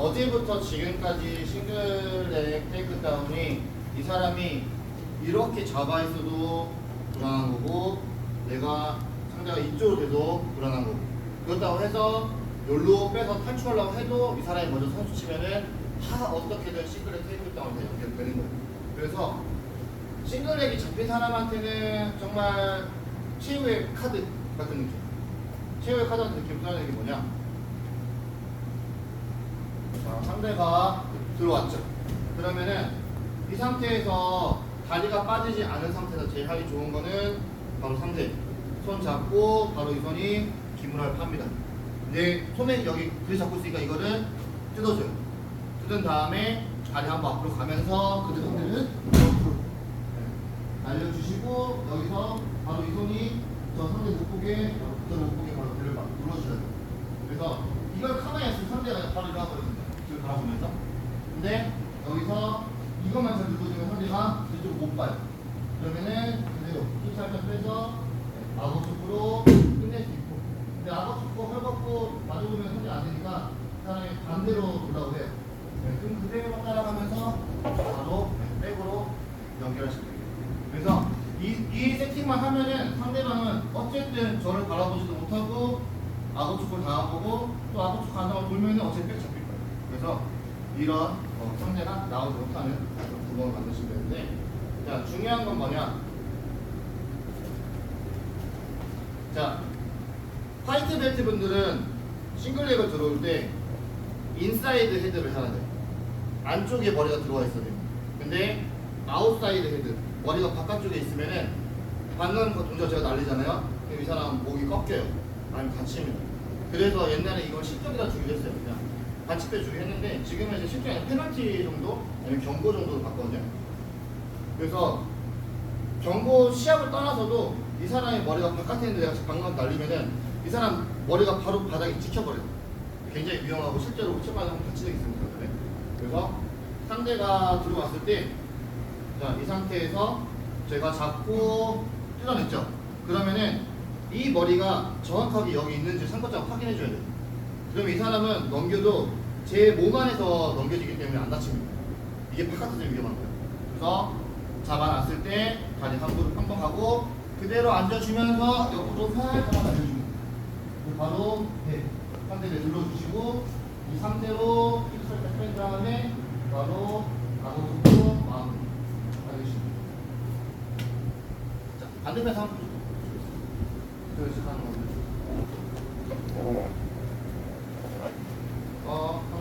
어제부터 지금까지 싱글렉 테이크다운이 이 사람이 이렇게 잡아 있어도 불안한 거고 내가 상대가 이쪽으로 돼도 불안한 거고 그렇다고 해서 여기로 빼서 탈출하려고 해도 이 사람이 먼저 선수 치면은 다 어떻게든 싱글렉 테이크다운에 연결되는 거예요. 그래서 싱글렉이 잡힌 사람한테는 정말 최후의 카드 같은 느낌. 최후의 카드 같은 느낌 표현하는 게 뭐냐? 자, 상대가 들어왔죠. 그러면은 이 상태에서 다리가 빠지지 않은 상태에서 제일 하기 좋은 거는 바로 상대. 손 잡고 바로 이 손이 기물을 팝니다. 근데 손에 여기 그리 잡고 있으니까 이거를 뜯어줘요. 뜯은 다음에 다리 한번 앞으로 가면서 그대 상대는 옆으로 네. 날려주시고 여기서 바로 이 손이 저 상대 못 보게 저못 보게 바로 배를 막 돼요. 그래서 이걸 있으면 상대가 바로. 지 금 바라보면서. 근데 여기서 이것만 잘 눌러주면 상대가 이쪽 못 봐요. 그러면은 그대로 힘 살짝 빼서 악어 축구로 끝낼 수 있고. 근데 악어 축구 헐벗고 맞아보면 상대 안 되니까 그 사람이 반대로 올라고 해요. 네, 그럼 그대로 따라가면서 바로 네, 백으로 연결하시면 돼요. 그래서 이, 이 세팅만 하면은 상대방은 어쨌든 저를 바라보지도 못하고 악어 축구를 당하고 또안 당하고 돌면은 어차피 백 거예요. 그래서 이런 어, 상대가 나오지 못하는 그런 구멍을 만드시면 되는데 자 중요한 건 뭐냐 자 화이트 벨트 분들은 싱글렉을 들어올 때 인사이드 헤드를 해야 돼요. 안쪽에 머리가 들어와 있어야 돼요. 근데 아웃사이드 헤드 머리가 바깥쪽에 있으면은 방금 그 동작 제가 날리잖아요. 이 사람 목이 꺾여요. 아니면 다칩니다. 그래서 옛날에 이걸 실격이라 주기로 했어요. 그냥 반칙배 주기 했는데 지금은 이제 아니라 페널티 정도 아니면 경고 정도로 봤거든요. 그래서 경고 시합을 떠나서도 이 사람의 머리가 바깥에 있는데 내가 방금 날리면은 이 사람 머리가 바로 바닥에 찍혀버려요. 굉장히 위험하고 실제로 하면 다친 적이 있습니다. 네. 그래서 상대가 들어왔을 때, 자, 이 상태에서 제가 잡고 뜯어냈죠. 그러면은 이 머리가 정확하게 여기 있는지 상관장 확인해 줘야 돼요. 그러면 이 사람은 넘겨도 제 몸 안에서 넘겨지기 때문에 안 다칩니다. 이게 바깥에서 위험한 거예요. 그래서 잡아놨을 때 다리 한부를 평범하고 그대로 앉아주면서 옆으로 살짝 돼요. 바로 네, 상대를 눌러주시고 이 상태로 힙 살짝 뺀 다음에 바로 아고토로 마음 하겠습니다. 자 반대편 상태 그걸 시작하는 겁니다.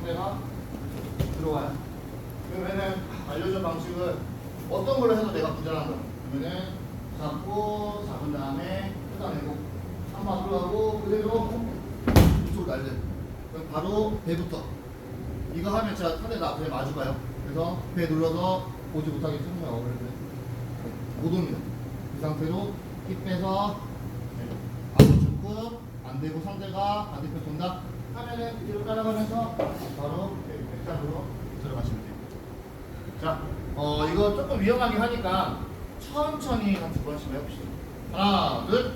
어 상대가 들어와요. 그러면은 알려준 방식은 어떤 걸로 해도 내가 부전한 거야. 그러면은 잡고 잡은 다음에 뜯어내고 한번 앞으로 가고 그대로 이쪽으로 날려. 그럼 바로 배부터. 이거 하면 제가 상대 나 앞에 마주 가요. 그래서 배 눌러서 보지 못하게 거야. 그러면 못 옵니다. 이 상태로 힙 빼서 앞으로 줍고 안 되고 상대가 반대편 돈다 하면은 뒤로 따라가면서 바로 백장으로 들어가시면 돼요. 자, 어 이거 조금 위험하긴 하니까 천천히 한 두 번씩 해봅시다. 하나, 둘.